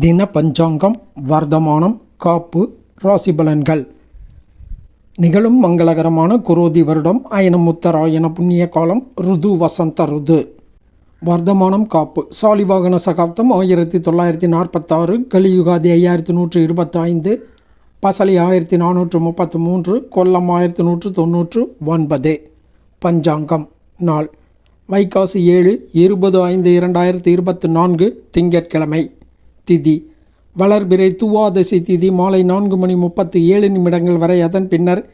தின பஞ்சாங்கம் வர்த்தமானம் காப்பு ராசி பலன்கள் நிகழும் மங்களகரமான குரோதி வருடம் அயனமுத்தராயன புண்ணிய காலம் ருது வசந்த ருது. வர்த்தமானம் காப்பு. சாலிவாகன சகாப்தம் ஆயிரத்தி தொள்ளாயிரத்தி நாற்பத்தாறு. கலியுகாதி ஐயாயிரத்தி நூற்று இருபத்தி ஐந்து பசலி ஆயிரத்தி நானூற்று முப்பத்து மூன்று. கொல்லம் ஆயிரத்தி நூற்று தொண்ணூற்று ஒன்பது. பஞ்சாங்கம். நாள். வைகாசி ஏழு இருபது ஐந்து இரண்டாயிரத்தி இருபத்தி நான்கு திங்கட்கிழமை. திதி. வளர்பிறை துவாதசி திதி மாலை நான்கு மணி முப்பத்தி ஏழு நிமிடங்கள் வரை அதன் பின்னர்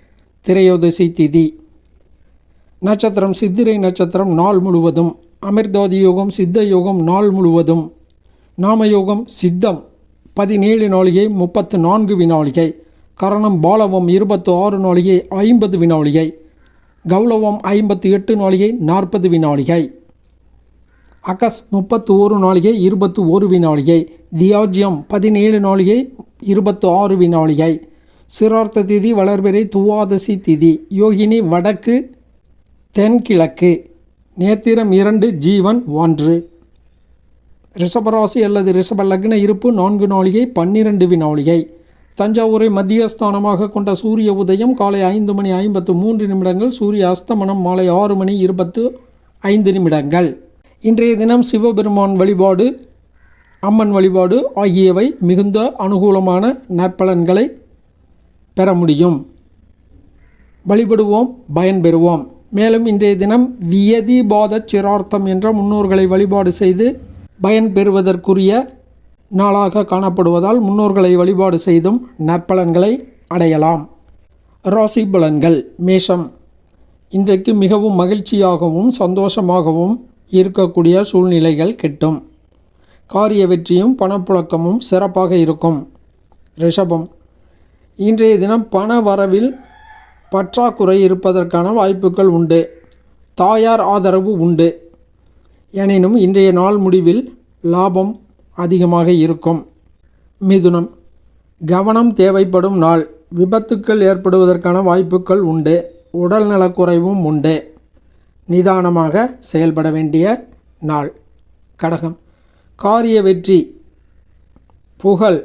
திரையோதசி திதி. நட்சத்திரம் சித்திரை நட்சத்திரம் நாள் முழுவதும் அமிர்தோதி யோகம் சித்த யோகம் நாள் முழுவதும் நாமயோகம் சித்தம் பதினேழு நாளிகை முப்பத்து நான்கு வினாளிகை கரணம் பாலவம் இருபத்து ஆறு நாளிகை ஐம்பது வினாளிகை கௌளவம் ஐம்பத்தி எட்டு நாளிகை நாற்பது வினாளிகை. அகஸ் முப்பத்து ஒரு நாளிகை இருபத்து ஒரு வினாளிகை தியாஜ்யம் பதினேழு நாளிகை இருபத்து ஆறு வினாளிகை சிரார்த்த திதி வளர்பிறை துவாதசி திதி. யோகினி வடக்கு தென்கிழக்கு. நேத்திரம் இரண்டு ஜீவன் ஒன்று. ரிஷபராசி அல்லது ரிஷப லக்ன இருப்பு நான்கு நாளிகை பன்னிரண்டு வினாளிகை தஞ்சாவூரை மத்தியஸ்தானமாக கொண்ட சூரிய உதயம் காலை ஐந்து மணி ஐம்பத்து மூன்று நிமிடங்கள் சூரிய அஸ்தமனம் மாலை ஆறு மணி இருபத்து ஐந்து நிமிடங்கள். இன்றைய தினம் சிவபெருமான் வழிபாடு அம்மன் வழிபாடு ஆகியவை மிகுந்த அனுகூலமான நற்பலன்களை பெற முடியும். வழிபடுவோம் பயன்பெறுவோம் மேலும் இன்றைய தினம் வியதிபாத சிரார்த்தம் என்ற முன்னோர்களை வழிபாடு செய்து பயன்பெறுவதற்குரிய நாளாக காணப்படுவதால் முன்னோர்களை வழிபாடு செய்தும் நற்பலன்களை அடையலாம். ராசி பலன்கள் மேஷம். இன்றைக்கு மிகவும் மகிழ்ச்சியாகவும் சந்தோஷமாகவும் இருக்கக்கூடிய சூழ்நிலைகள் கிட்டும். காரிய வெற்றியும் பணப்புழக்கமும் சிறப்பாக இருக்கும். ரிஷபம். இன்றைய தினம் பண வரவில் பற்றாக்குறை இருப்பதற்கான வாய்ப்புகள் உண்டு. தாயார் ஆதரவு உண்டு. எனினும் இன்றைய நாள் முடிவில் லாபம் அதிகமாக இருக்கும். மிதுனம். கவனம் தேவைப்படும் நாள். விபத்துக்கள் ஏற்படுவதற்கான வாய்ப்புகள் உண்டு. உடல்நலக்குறைவும் உண்டு. நிதானமாக செயல்பட வேண்டிய நாள். கடகம். காரிய வெற்றி. புகழ்.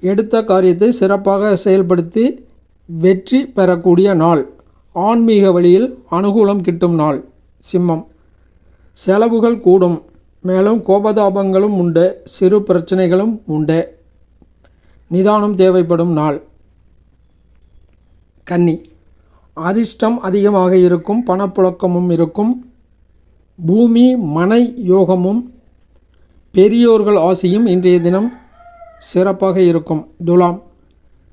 எடுத்த காரியத்தை சிறப்பாக செயல்படுத்தி வெற்றி பெறக்கூடிய நாள். ஆன்மீக வழியில் அனுகூலம் கிட்டும் நாள். சிம்மம். செலவுகள் கூடும். மேலும் கோபதாபங்களும் உண்டு. சிறு பிரச்சனைகளும் உண்டு. நிதானம் தேவைப்படும் நாள். கன்னி. அதிர்ஷ்டம் அதிகமாக இருக்கும் பணப்புழக்கமும் இருக்கும். பூமி மனை யோகமும் பெரியோர்கள் ஆசையும் இன்றைய தினம் சிறப்பாக இருக்கும். துலாம்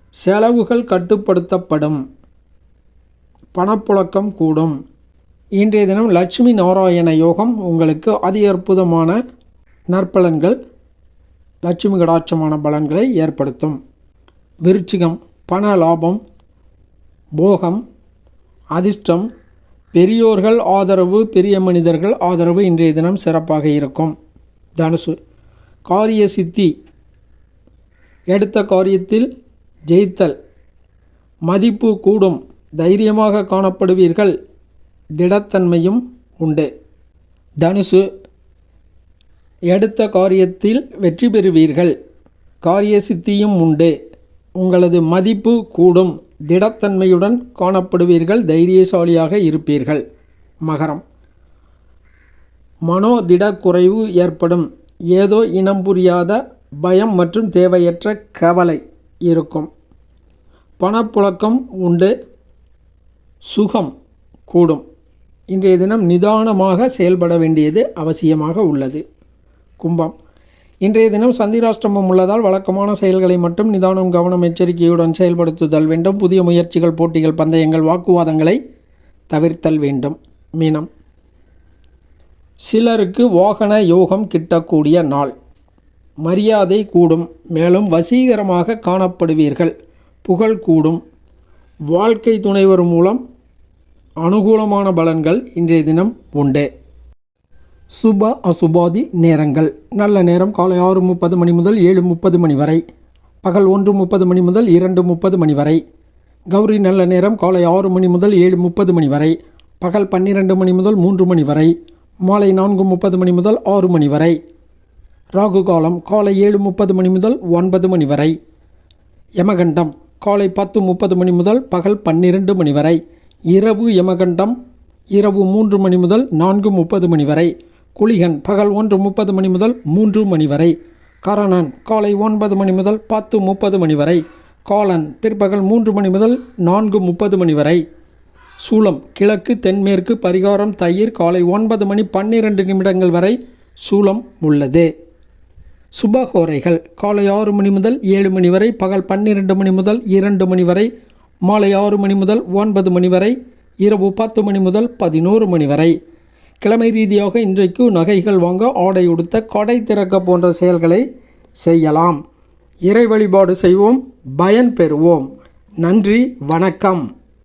செலவுகள் கட்டுப்படுத்தப்படும். பணப்புழக்கம் கூடும். இன்றைய தினம் லட்சுமி நாராயண யோகம் உங்களுக்கு அதி அற்புதமான நற்பலன்கள் லட்சுமி கடாட்சமான பலன்களை ஏற்படுத்தும். விருச்சிகம் பண லாபம் போகம் அதிர்ஷ்டம் பெரியோர்கள் ஆதரவு பெரிய மனிதர்கள் ஆதரவு இன்றைய தினம் சிறப்பாக இருக்கும். தனுசு காரிய சித்தி எடுத்த காரியத்தில் ஜெயித்தல். மதிப்பு கூடும் தைரியமாக காணப்படுவீர்கள் திடத்தன்மையும் உண்டு. தனுசு எடுத்த காரியத்தில் வெற்றி பெறுவீர்கள் காரிய சித்தியும் உண்டு. உங்களது மதிப்பு கூடும் திடத்தன்மையுடன் காணப்படுவீர்கள் தைரியசாலியாக இருப்பீர்கள். மகரம். மனோதிட குறைவு ஏற்படும். ஏதோ இனம் புரியாத பயம் மற்றும் தேவையற்ற கவலை இருக்கும். பணப்புழக்கம் உண்டு. சுகம் கூடும். இன்றைய தினம் நிதானமாக செயல்பட வேண்டியது அவசியமாக உள்ளது. கும்பம். இன்றைய தினம் சந்திராஷ்டிரமம் உள்ளதால் வழக்கமான செயல்களை மட்டும் நிதானம் கவனம் எச்சரிக்கையுடன் செயல்படுத்துதல் வேண்டும். புதிய முயற்சிகள் போட்டிகள் பந்தயங்கள் வாக்குவாதங்களை தவிர்த்தல் வேண்டும். மீனம். சிலருக்கு வாகன யோகம் கிட்டக்கூடிய நாள். மரியாதை கூடும் மேலும் வசீகரமாக காணப்படுவீர்கள். புகழ் கூடும். வாழ்க்கை துணைவர் மூலம் அனுகூலமான பலன்கள் இன்றைய தினம் உண்டு. சுப அசுபாதி நேரங்கள். நல்ல நேரம் காலை ஆறு முப்பது மணி முதல் ஏழு முப்பது மணி வரை. பகல் ஒன்று முப்பது மணி முதல் இரண்டு முப்பது மணி வரை. கௌரி நல்ல நேரம் காலை ஆறு மணி முதல் ஏழு முப்பது மணி வரை. பகல் பன்னிரெண்டு மணி முதல் மூன்று மணி வரை. மாலை நான்கு முப்பது மணி முதல் ஆறு மணி வரை. ராகு காலம் காலை ஏழு முப்பது மணி முதல் ஒன்பது மணி வரை. யமகண்டம் காலை பத்து முப்பது மணி முதல் பகல் பன்னிரண்டு மணி வரை. இரவு யமகண்டம் இரவு மூன்று மணி முதல் நான்கு முப்பது மணி வரை. குளிகன் பகல் ஒன்று முப்பது மணி முதல் மூன்று மணி வரை. கரணன் காலை ஒன்பது மணி முதல் பத்து முப்பது மணி வரை. காலன் பிற்பகல் மூன்று மணி முதல் நான்கு முப்பது மணி வரை. சூலம் கிழக்கு தென்மேற்கு பரிகாரம் தயிர் காலை ஒன்பது மணி பன்னிரண்டு நிமிடங்கள் வரை சூலம் உள்ளது. சுபஹோரைகள் காலை ஆறு மணி முதல் ஏழு மணி வரை பகல் பன்னிரண்டு மணி முதல் இரண்டு மணி வரை மாலை ஆறு மணி முதல் ஒன்பது மணி வரை இரவு பத்து மணி முதல் பதினோரு மணி வரை. கிழமை ரீதியாக இன்றைக்கு நகைகள் வாங்க ஆடை உடுத்த கடை திறக்க போன்ற செயல்களை செய்யலாம். இறை வழிபாடு செய்வோம். பயன் பெறுவோம். நன்றி. வணக்கம்.